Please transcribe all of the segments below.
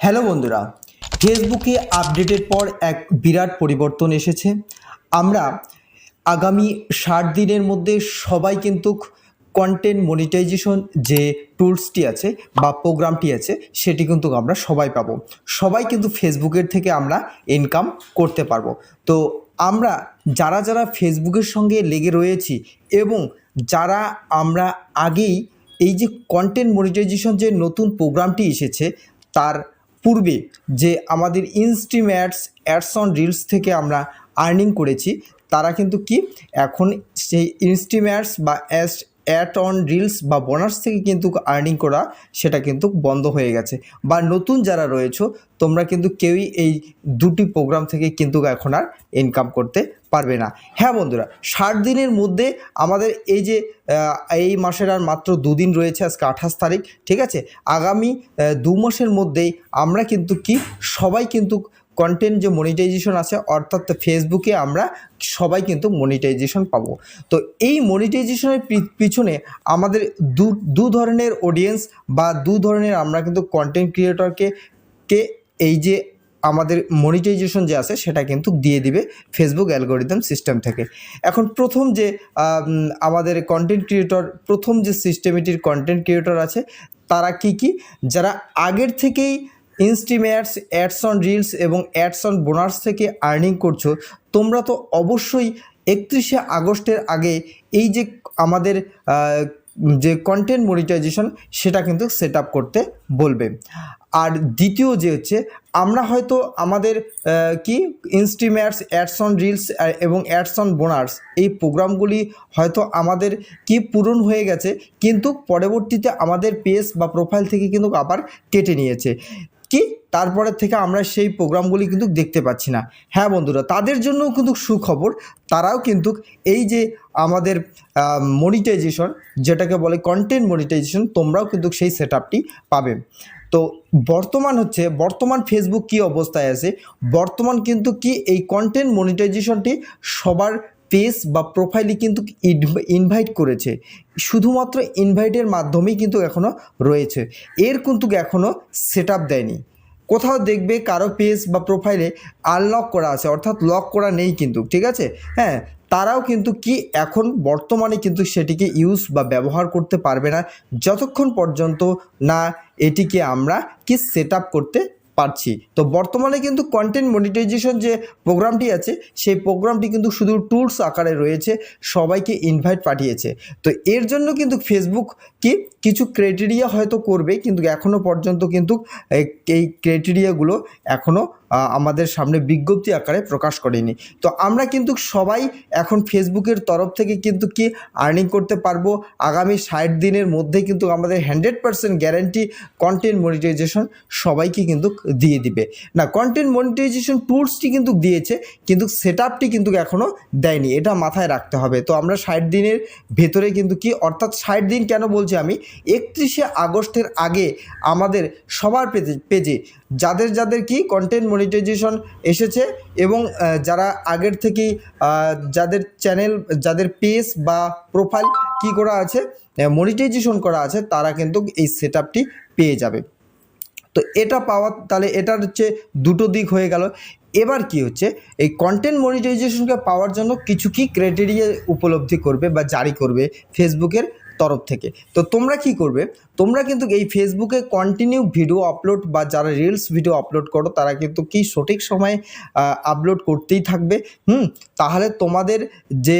Hello বন্ধুরা, ফেসবুকে আপডেটের পর এক বিরাট পরিবর্তন এসেছে। আমরা আগামী ষাট দিনের মধ্যে সবাই কিন্তু কন্টেন্ট মনিটাইজেশন যে টুলসটি আছে বা প্রোগ্রামটি আছে, সেটি কিন্তু আমরা সবাই পাবো। সবাই কিন্তু ফেসবুকের থেকে আমরা ইনকাম করতে পারব। তো আমরা যারা যারা ফেসবুকের সঙ্গে লেগে রয়েছি এবং যারা আমরা আগেই এই যে কন্টেন্ট মনিটাইজেশন যে নতুন প্রোগ্রামটি এসেছে, তার পূর্বে যে আমাদের instream ads ads on reels থেকে আমরা আর্নিং করেছি, তারা কিন্তু কি? এখন সেই ইনস্ট্রিম অ্যাডস বা অ্যাস অ্যাড অন রিলস বা বোনাস থেকে কিন্তু আর্নিং করা সেটা কিন্তু বন্ধ হয়ে গেছে। বা নতুন যারা রয়েছো, তোমরা কিন্তু কেউই এই দুটি প্রোগ্রাম থেকে কিন্তু এখন আর ইনকাম করতে পারবে না। হ্যাঁ বন্ধুরা, ষাট দিনের মধ্যে আমাদের এই যে এই মাসের আর মাত্র দুদিন রয়েছে আজকে আঠাশ তারিখ, ঠিক আছে? আগামী দু মাসের মধ্যেই আমরা কিন্তু কি, সবাই কিন্তু কন্টেন্ট যে মনিটাইজেশন আছে, অর্থাৎ ফেসবুকে আমরা সবাই কিন্তু মনিটাইজেশন পাবো। তো এই মনিটাইজেশনের পিছনে আমাদের দু দু ধরনের অডিয়েন্স বা দু ধরনের আমরা কিন্তু কন্টেন্ট ক্রিয়েটরকে কে এই যে আমাদের মনিটাইজেশন যে আছে, সেটা কিন্তু দিয়ে দিবে ফেসবুক অ্যালগোরিদম সিস্টেম থেকে। এখন প্রথম যে আমাদের কন্টেন্ট ক্রিয়েটর প্রথম যে সিস্টেমটির কন্টেন্ট ক্রিয়েটর আছে, তারা কি কি? যারা আগের থেকেই ইনস্ট্রিম অ্যাডস অন রিলস এবং অ্যাডস অন বোনাস থেকে আর্নিং করছ, তোমরা তো অবশ্যই একত্রিশে আগস্টের আগে এই যে আমাদের যে কন্টেন্ট মনিটাইজেশন সেটা কিন্তু সেট করতে বলবে। আর দ্বিতীয় যে হচ্ছে, আমরা হয়তো আমাদের কি? ইনস্ট্রিম অ্যাডস অন রিলস এবং অ্যাডস অন বোনাস এই প্রোগ্রামগুলি হয়তো আমাদের কি পূরণ হয়ে গেছে, কিন্তু পরবর্তীতে আমাদের পেজ বা প্রোফাইল থেকে কিন্তু আবার কেটে নিয়েছে। কি? তারপরে থেকে আমরা সেই প্রোগ্রামগুলি কিন্তু দেখতে পাচ্ছি না। হ্যাঁ বন্ধুরা, তাদের জন্যও কিন্তু সুখবর, তারাও কিন্তু এই যে আমাদের মনিটাইজেশন যেটাকে বলে কন্টেন্ট মনিটাইজেশন তোমরাও কিন্তু সেই সেট আপটি পাবে। তো বর্তমান হচ্ছে, বর্তমান ফেসবুক কি অবস্থায় আছে? বর্তমান কিন্তু কি এই কন্টেন্ট মনিটাইজেশনটি সবার পেজ বা প্রোফাইলে কিন্তু ইনভাইট করেছে। শুধুমাত্র ইনভাইটের মাধ্যমেই কিন্তু এখনও রয়েছে। এর কিন্তু এখনও সেট আপ দেয়নি। কোথাও দেখবে কারও পেজ বা প্রোফাইলে আনলক করা আছে, অর্থাৎ লক করা নেই কিন্তু, ঠিক আছে? হ্যাঁ তারাও কিন্তু কি এখন বর্তমানে কিন্তু সেটিকে ইউজ বা ব্যবহার করতে পারবে না, যতক্ষণ পর্যন্ত না এটিকে আমরা কি সেট করতে পারছি। তো বর্তমানে কিন্তু কন্টেন্ট মনিটাইজেশন যে প্রোগ্রামটি আছে, সেই প্রোগ্রামটি কিন্তু শুধু টুলস আকারে রয়েছে, সবাইকে ইনভাইট পাঠিয়েছে। তো এর জন্য কিন্তু ফেসবুক কি কিছু ক্রাইটেরিয়া হয়তো করবে, কিন্তু এখনও পর্যন্ত কিন্তু এই- ক্রাইটেরিয়াগুলো এখনও আমাদের সামনে বিজ্ঞপ্তি আকারে প্রকাশ করেনি। তো আমরা কিন্তু সবাই এখন ফেসবুকের তরফ থেকে কিন্তু কি আর্নিং করতে পারব? আগামী ষাট দিনের মধ্যে কিন্তু আমাদের hundred percent guarantee content monetization সবাইকে কিন্তু দিয়ে দিবে। না কন্টেন্ট মনিটাইজেশন টুলসটি কিন্তু দিয়েছে, কিন্তু সেট আপটি কিন্তু এখনও দেয়নি। এটা মাথায় রাখতে হবে। তো আমরা ষাট দিনের ভেতরে কিন্তু কি, অর্থাৎ ষাট দিন কেন বলছি আমি? একত্রিশে আগস্টের আগে আমাদের সবার পেজে পেজে যাদের যাদের কি কন্টেন্ট মনিটাইজেশন এসেছে এবং যারা আগের থেকেই যাদের চ্যানেল যাদের পেজ বা প্রোফাইল কি করা আছে মনিটাইজেশন করা আছে, তারা কিন্তু এই সেট পেয়ে যাবে। তো এটা পাওয়ার তাহলে এটার হচ্ছে দুটো দিক হয়ে গেল। এবার কি হচ্ছে, এই কন্টেন্ট মনিটাইজেশনকে পাওয়ার জন্য কিছু কি ক্রাইটেরিয়া উপলব্ধি করবে বা জারি করবে ফেসবুকের তরফ থেকে। তো তোমরা কি করবে? তোমরা কিন্তু এই ফেসবুকে কন্টিনিউ ভিডিও আপলোড বা যারা রিলস ভিডিও আপলোড করো, তারা কিন্তু কি সঠিক সময়ে আপলোড করতেই থাকবে। হুম? তাহলে তোমাদের যে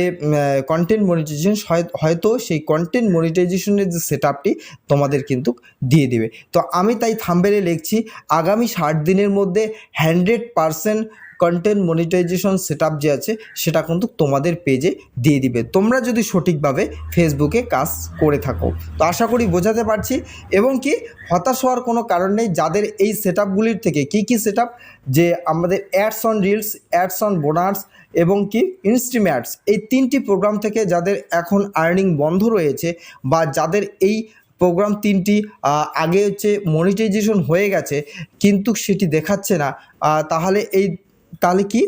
কন্টেন্ট মনিটাইজেশন হয়তো সেই কন্টেন্ট মনিটাইজেশনের যে সেট আপটি তোমাদের কিন্তু দিয়ে দেবে। তো আমি তাই থাম্বেলে লিখছি, আগামী ষাট দিনের মধ্যে hundred percent content monetization set যে আছে, সেটা কিন্তু তোমাদের পেজে দিয়ে দিবে। তোমরা যদি সঠিকভাবে ফেসবুকে কাজ করে থাকো। তো আশা করি বোঝাতে পারছি। এবং কি, হতাশ হওয়ার কোনো কারণ নেই। যাদের এই সেট থেকে কি কি সেট যে আমাদের ads on reels ads on bonus এবং কি ইনস্ট্রিম অ্যাডস এই তিনটি প্রোগ্রাম থেকে যাদের এখন আর্নিং বন্ধ রয়েছে বা যাদের এই প্রোগ্রাম তিনটি আগে হচ্ছে মনিটাইজেশন হয়ে গেছে, কিন্তু সেটি দেখাচ্ছে না তাহলে এই তাহলে কি?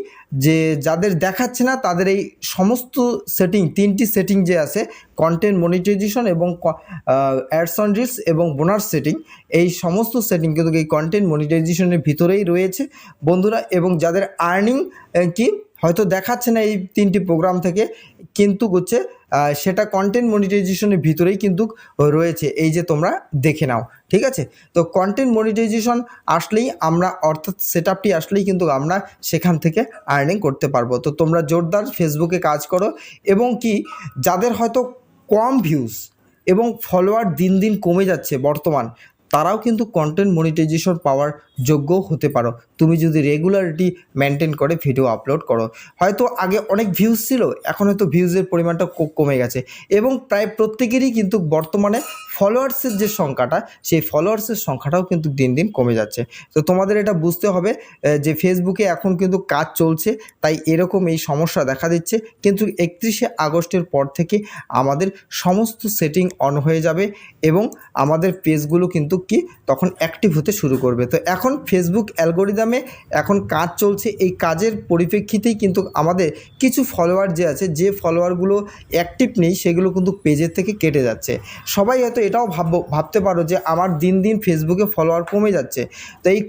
যে যাদের দেখাচ্ছে না, তাদের এই সমস্ত সেটিং তিনটি সেটিং যে আছে কন্টেন্ট মনিটাইজেশন এবং অ্যাডস অন রিলস এবং বোনাস সেটিং এই সমস্ত সেটিং কিন্তু এই কন্টেন্ট মনিটাইজেশনের ভিতরেই রয়েছে। বন্ধুরা, এবং যাদের আর্নিং কি? হয়তো দেখাচ্ছে না এই তিনটি প্রোগ্রাম থেকে, কিন্তু হচ্ছে সেটা কন্টেন্ট মনিটাইজেশনের ভিতরেই কিন্তু রয়েছে। এই যে তোমরা দেখে নাও, ঠিক আছে? তো কন্টেন্ট মনিটাইজেশন আসলেই আমরা, অর্থাৎ সেট আপটি আসলেই কিন্তু আমরা সেখান থেকে আর্নিং করতে পারব। তো তোমরা জোরদার ফেসবুকে কাজ করো, এবং কি, যাদের হয়তো কম ভিউজ এবং ফলোয়ার দিন দিন কমে যাচ্ছে বর্তমান তারাও কিন্তু কন্টেন্ট মনিটাইজেশন পাওয়ার যোগ্য হতে পারো। তুমি যদি রেগুলারিটি মেনটেন করে ভিডিও আপলোড করো। হয়তো আগে অনেক ভিউজ ছিল, এখন হয়তো ভিউজের পরিমাণটা কমে গেছে। এবং প্রায় প্রত্যেকেরই কিন্তু বর্তমানে ফলোয়ার্সের যে সংখ্যাটা, সেই ফলোয়ার্সের সংখ্যাটাও কিন্তু দিন দিন কমে যাচ্ছে। তো তোমাদের এটা বুঝতে হবে যে ফেসবুকে এখন কিন্তু কাজ চলছে, তাই এরকম এই সমস্যা দেখা দিচ্ছে। কিন্তু একত্রিশে আগস্টের পর থেকে আমাদের সমস্ত সেটিং অন হয়ে যাবে এবং আমাদের পেজগুলো কিন্তু কি তখন অ্যাক্টিভ হতে শুরু করবে। তো এখন ফেসবুক অ্যালগোরিদমে এখন কাজ চলছে, এই কাজের পরিপ্রেক্ষিতেই কিন্তু আমাদের কিছু ফলোয়ার যে আছে, যে ফলোয়ারগুলো অ্যাক্টিভ নেই, সেগুলো কিন্তু পেজের থেকে কেটে যাচ্ছে। সবাই হয়তো এটাও ভাব ভাবতে পারো যে আমার দিন দিন ফেসবুকে ফলোয়ার কমে যাচ্ছে। তো এই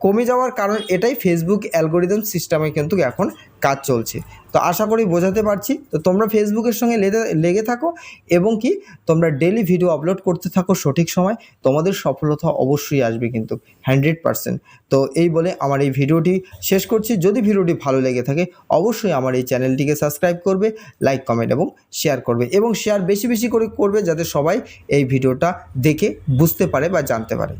কমে যাওয়ার কারণ এটাই ফেসবুক অ্যালগোরিদম সিস্টেমে কিন্তু এখন কাজ চলছে। তো আশা করি বোঝাতে পারছি। তো তোমরা ফেসবুকের সঙ্গে লেগে থাকো এবং কি তোমরা ডেলি ভিডিও আপলোড করতে থাকো সঠিক সময়। তোমাদের সফলতা অবশ্যই আসবে কিন্তু হান্ড্রেড পারসেন্ট তো এই বলে আমার এই ভিডিওটি শেষ করছি। যদি ভিডিওটি ভালো লেগে থাকে অবশ্যই আমার এই চ্যানেলটিকে সাবস্ক্রাইব করবে লাইক কমেন্ট এবং শেয়ার করবে এবং শেয়ার বেশি বেশি করে করবে যাতে সবাই এই ভিডিওটা দেখে বুঝতে পারে বা জানতে পারে।